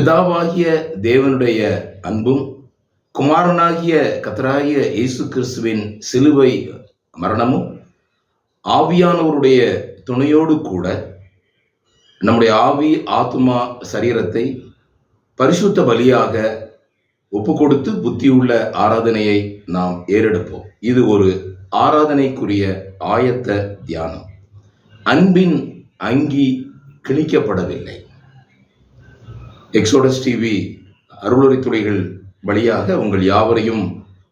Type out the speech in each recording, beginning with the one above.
பிதாவாகிய தேவனுடைய அன்பும் குமாரனாகிய கத்தராகிய இயேசு கிறிஸ்துவின் சிலுவை மரணமும் ஆவியானவருடைய துணையோடு கூட நம்முடைய ஆவி ஆத்மா சரீரத்தை பரிசுத்த பலியாக ஒப்பு கொடுத்து புத்தியுள்ள ஆராதனையை நாம் ஏறெடுப்போம். இது ஒரு ஆராதனைக்குரிய ஆயத்த தியானம். அன்பின் அங்கி கிழிக்கப்படவில்லை. எக்ஸோடஸ் டிவி அருளுரை துறைகள் வழியாக உங்கள் யாவரையும்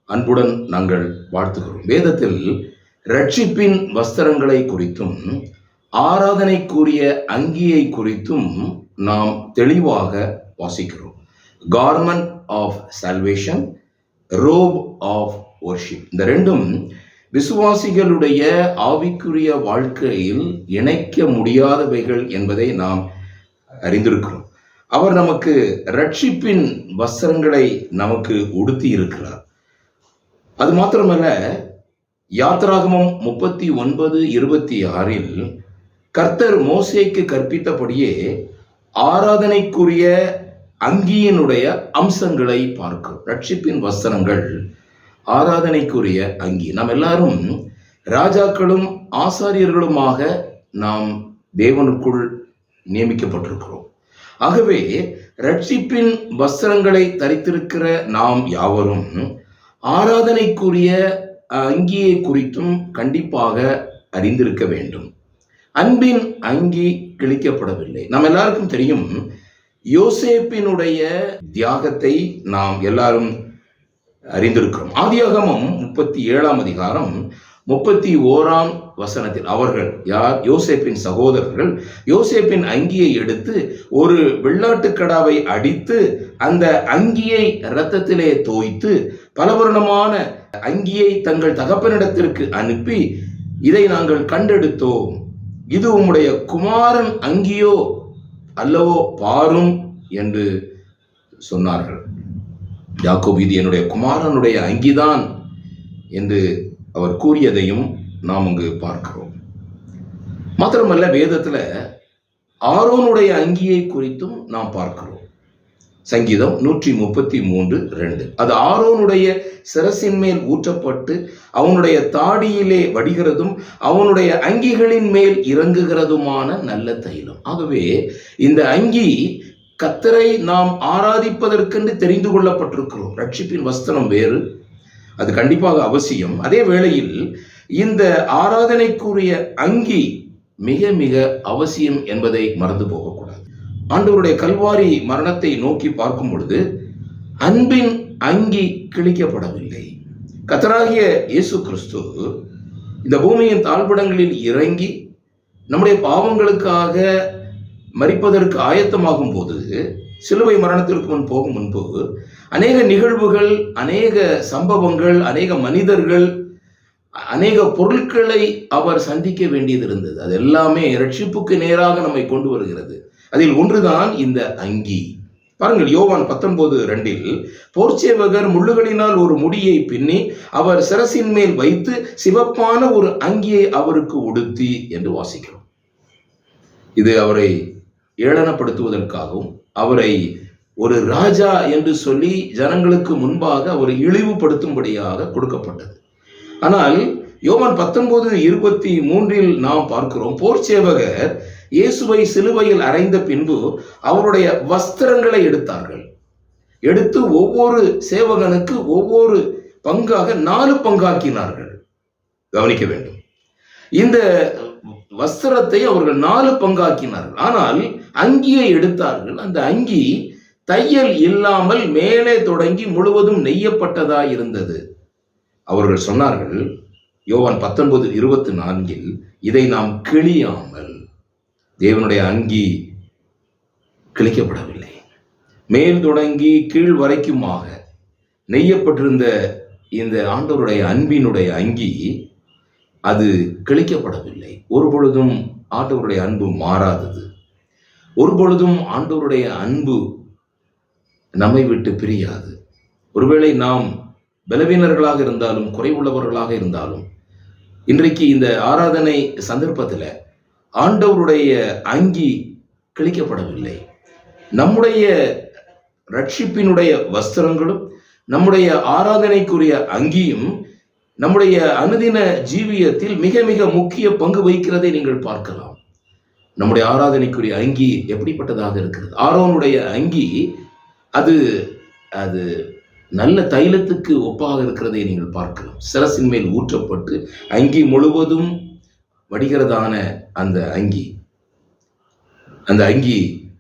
அன்புடன் நாங்கள் வாழ்த்துகிறோம். வேதத்தில் ரட்சிப்பின் வஸ்திரங்களை குறித்தும் ஆராதனைக்குரிய அங்கியை குறித்தும் நாம் தெளிவாக வாசிக்கிறோம். Garment of salvation robe of worship இந்த ரெண்டும் விசுவாசிகளுடைய ஆவிக்குரிய வாழ்க்கையில் இணைக்க முடியாதவைகள் என்பதை நாம் அறிந்திருக்கிறோம். அவர் நமக்கு ரட்சிப்பின் வஸ்திரங்களை நமக்கு உடுத்தி இருக்கிறார். அது மாத்திரமல்ல யாத்ராகமம் முப்பத்தி ஒன்பது இருபத்தி ஆறில் கர்த்தர் மோசேக்கு கற்பித்தபடியே ஆராதனைக்குரிய அங்கியினுடைய அம்சங்களை பார்க்கிறோம். ரட்சிப்பின் வஸ்திரங்கள் ஆராதனைக்குரிய அங்கி. நாம் எல்லாரும் ராஜாக்களும் ஆசாரியர்களுமாக நாம் தேவனுக்குள் நியமிக்கப்பட்டிருக்கிறோம். ஆகவே ரட்சிப்பின் வஸ்திரங்களை தரித்திருக்கிற நாம் யாவரும் ஆராதனைக்குரிய அங்கியை குறித்தும் கண்டிப்பாக அறிந்திருக்க வேண்டும். அன்பின் அங்கி கிழிக்கப்படவில்லை. நாம் எல்லாருக்கும் தெரியும் யோசேப்பினுடைய தியாகத்தை நாம் எல்லாரும் அறிந்திருக்கிறோம். ஆதியாகமும் முப்பத்தி ஏழாம் அதிகாரம் முப்பத்தி ஓராம் வசனத்தில் அவர்கள் யார்? யோசேப்பின் சகோதரர்கள். யோசேப்பின் அங்கியை எடுத்து ஒரு வெள்ளாட்டுக்கடாவை அடித்து அந்த அங்கியை இரத்தத்திலே தோய்த்து பலவர்ணமான அங்கியை தங்கள் தகப்பனிடத்திற்கு அனுப்பி இதை நாங்கள் கண்டெடுத்தோம். இது உம்முடைய குமாரன் அங்கியோ அல்லவோ பாரும் என்று சொன்னார்கள். யாக்கோப் இது என்னுடைய குமாரனுடைய அங்கிதான் என்று அவர் கூறியதையும் நாம் அங்கு பார்க்கிறோம். மாத்திரமல்ல வேதத்துல ஆரோனுடைய அங்கியை குறித்தும் நாம் பார்க்கிறோம். சங்கீதம் நூற்றி முப்பத்தி மூன்று ரெண்டு. அது ஆரோனுடைய சிரசின் மேல் ஊற்றப்பட்டு அவனுடைய தாடியிலே வடிகிறதும் அவனுடைய அங்கிகளின் மேல் இறங்குகிறதுமான நல்ல தைலம். ஆகவே இந்த அங்கி கத்தரை நாம் ஆராதிப்பதற்கென்று தெரிந்து கொள்ளப்பட்டிருக்கிறோம். ரட்சிப்பின் வஸ்திரம் வேறு. அது கண்டிப்பாக அவசியம். அதே வேளையில் இந்த ஆராதனைக்குரிய அங்கி மிக மிக அவசியம் என்பதை மறந்து போகக்கூடாது. ஆண்டவருடைய கல்வாரி மரணத்தை நோக்கி பார்க்கும் பொழுது அன்பின் அங்கி கிழிக்கப்படவில்லை. கத்தராகிய இயேசு கிறிஸ்து இந்த பூமியின் தாழ்படங்களில் இறங்கி நம்முடைய பாவங்களுக்காக மறிப்பதற்கு ஆயத்தமாகும் போது சிலுவை மரணத்திற்கு முன் போகும் முன்பு அநேக நிகழ்வுகள் அநேக சம்பவங்கள் அநேக மனிதர்கள் அநேக பொருட்களை அவர் சந்திக்க வேண்டியது இருந்தது அது எல்லாமே ரட்சிப்புக்கு நேராக நம்மை கொண்டு வருகிறது. அதில் ஒன்றுதான் இந்த அங்கி. பாருங்கள் யோவான் பத்தொன்பது ரெண்டில் போர்ச்சேவகர் முள்ளுகளினால் ஒரு முடியை பின்னி அவர் சிரசின் மேல் வைத்து சிவப்பான ஒரு அங்கியை அவருக்கு உடுத்தி என்று வாசிக்கிறோம். இது அவரை ஏளனப்படுத்துவதற்காகவும் அவரை ஒரு ராஜா என்று சொல்லி ஜனங்களுக்கு முன்பாக அவரை இழிவுபடுத்தும்படியாக கொடுக்கப்பட்டது. ஆனால் யோவான் பத்தொன்பது இருபத்தி மூன்றில் நாம் பார்க்கிறோம் போர் சேவகர் இயேசுவை சிலுவையில் அறைந்த பின்பு அவருடைய வஸ்திரங்களை எடுத்தார்கள். எடுத்து ஒவ்வொரு சேவகனுக்கு ஒவ்வொரு பங்காக நாலு பங்காக்கினார்கள். கவனிக்க வேண்டும். இந்த வஸ்திரத்தை அவர்கள் நாலு பங்காக்கினார்கள். ஆனால் அங்கியை எடுத்தார்கள். அந்த அங்கி தையல் இல்லாமல் மேலே தொடங்கி முழுவதும் நெய்யப்பட்டதா இருந்தது அவர்கள் சொன்னார்கள் யோவான் பத்தொன்பது இருபத்தி நான்கில் இதை நாம் கிழியாமல் தேவனுடைய அங்கி கிழிக்கப்படவில்லை. மேல் தொடங்கி கீழ் வரைக்குமாக நெய்யப்பட்டிருந்த இந்த ஆண்டவருடைய அன்பினுடைய அங்கி அது கிழிக்கப்படவில்லை. ஒரு பொழுதும் ஆண்டவருடைய அன்பு மாறாதது. ஒரு பொழுதும் ஆண்டவருடைய அன்பு நம்மை விட்டு பிரியாது. ஒருவேளை நாம் பலவீனர்களாக இருந்தாலும் குறைவுள்ளவர்களாக இருந்தாலும் இன்றைக்கு இந்த ஆராதனை சந்தர்ப்பத்தில் ஆண்டவருடைய அங்கி கிழிக்கப்படவில்லை. நம்முடைய ரட்சிப்பினுடைய வஸ்திரங்களும் நம்முடைய ஆராதனைக்குரிய அங்கியும் நம்முடைய அனுதின ஜீவியத்தில் மிக மிக முக்கிய பங்கு வகிக்கிறதை நீங்கள் பார்க்கலாம். நம்முடைய ஆராதனைக்குரிய அங்கி எப்படிப்பட்டதாக இருக்கிறது? ஆரோனுடைய அங்கி அது அது நல்ல தைலத்துக்கு ஒப்பாக இருக்கிறதை நீங்கள் பார்க்கலாம். சிரசின் மேல் ஊற்றப்பட்டு அங்கி முழுவதும் வடிகிறதான அந்த அங்கி. அந்த அங்கி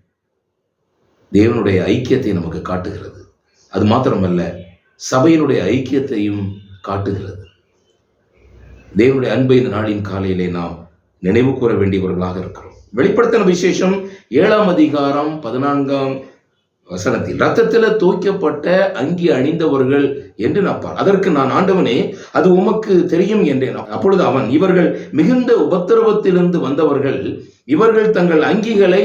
தேவனுடைய ஐக்கியத்தை நமக்கு காட்டுகிறது. அது மாத்திரமல்ல சபையினுடைய ஐக்கியத்தையும் காட்டுகிறது. தேவனுடைய அன்பை இந்த நாளின் காலையிலே நாம் நினைவு கூற வேண்டியவர்களாக இருக்கிறோம். வெளிப்படுத்தின விசேஷம் ஏழாம் அதிகாரம் பதினான்காம் வசனத்தில் ரத்தத்தில் தோய்க்கப்பட்ட அங்கி அணிந்தவர்கள் என்று நான் அதற்கு நான் ஆண்டவனே அது உமக்கு தெரியும் என்றேன் அப்பொழுது அவன் இவர்கள் மிகுந்த உபத்திரவத்திலிருந்து வந்தவர்கள் இவர்கள் தங்கள் அங்கிகளை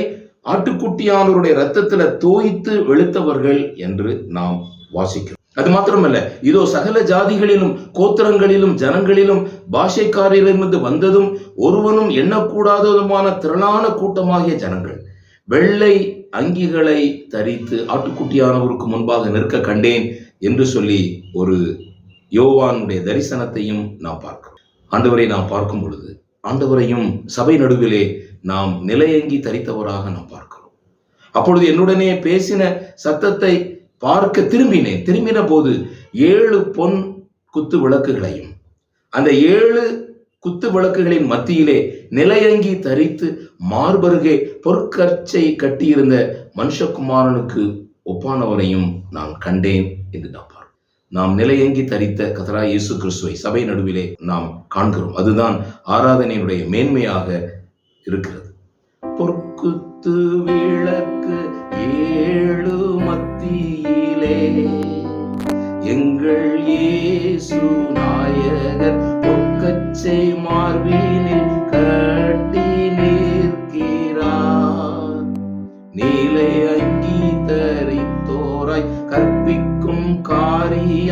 ஆட்டுக்குட்டியானவருடைய ரத்தத்தில் தோய்த்து வெளுத்தவர்கள் என்று நாம் வாசிக்கிறோம். அது மாத்திரமல்ல இதோ சகல ஜாதிகளிலும் கோத்திரங்களிலும் ஜனங்களிலும் பாஷைக்காரிலிருந்து வந்ததும் ஒருவனும் எண்ணக்கூடாததுமான திரளான கூட்டமாகிய ஜனங்கள். வெள்ளை அங்கிகளை தரித்து ஆட்டுக்குட்டியானவருக்கு முன்பாக நிற்க கண்டேன் என்று சொல்லி ஒரு யோவானுடைய தரிசனத்தையும் நாம் பார்க்கிறோம். ஆண்டவரை நாம் பார்க்கும் பொழுது ஆண்டவரையும் சபை நடுவிலே நாம் நிலையங்கி தரித்தவராக நாம் பார்க்கிறோம். அப்பொழுது என்னுடனே பேசின சத்தத்தை பார்க்க திரும்பினேன். திரும்பின போது ஏழு பொன் குத்து விளக்குகளையும் அந்த ஏழு குத்து விளக்குகளின் மத்தியிலே நிலையங்கி தரித்து மார்பருகே பொற்கச்சை கட்டியிருந்த மனுஷகுமாரனுக்கு ஒப்பானவரையும் நான் கண்டேன் என்று நான் நாம் நிலையங்கி தரித்த கதரா இயேசு கிறிஸ்துவை சபை நடுவிலே நாம் காண்கிறோம். அதுதான் ஆராதனையினுடைய மேன்மையாக இருக்கிறது. பொற்குத்து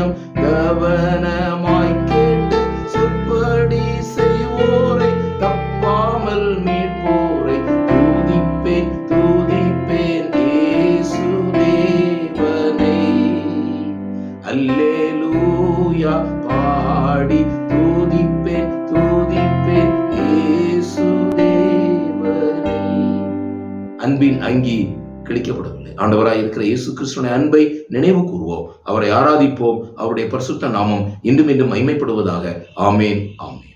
காரியம் கவனமாய் கேட்டு செப்படி செய்வோரை தப்பாமல் மீட்போரை தூதிப்பேன் தூதிப்பேன் ஏசுதேவனை. அல்லேலூயா பாடி தூதிப்பேன் தூதிப்பேன் ஏசுதேவனை. அன்பின் அங்கி ஆண்டவராய் இருக்கிற இயேசு கிறிஸ்துவின் அன்பை நினைவு கூறுவோம். அவரை ஆராதிப்போம். அவருடைய பரிசுத்த நாமம் இன்றும் இன்றும் மைமைப்படுவதாக ஆமேன் ஆமேன்.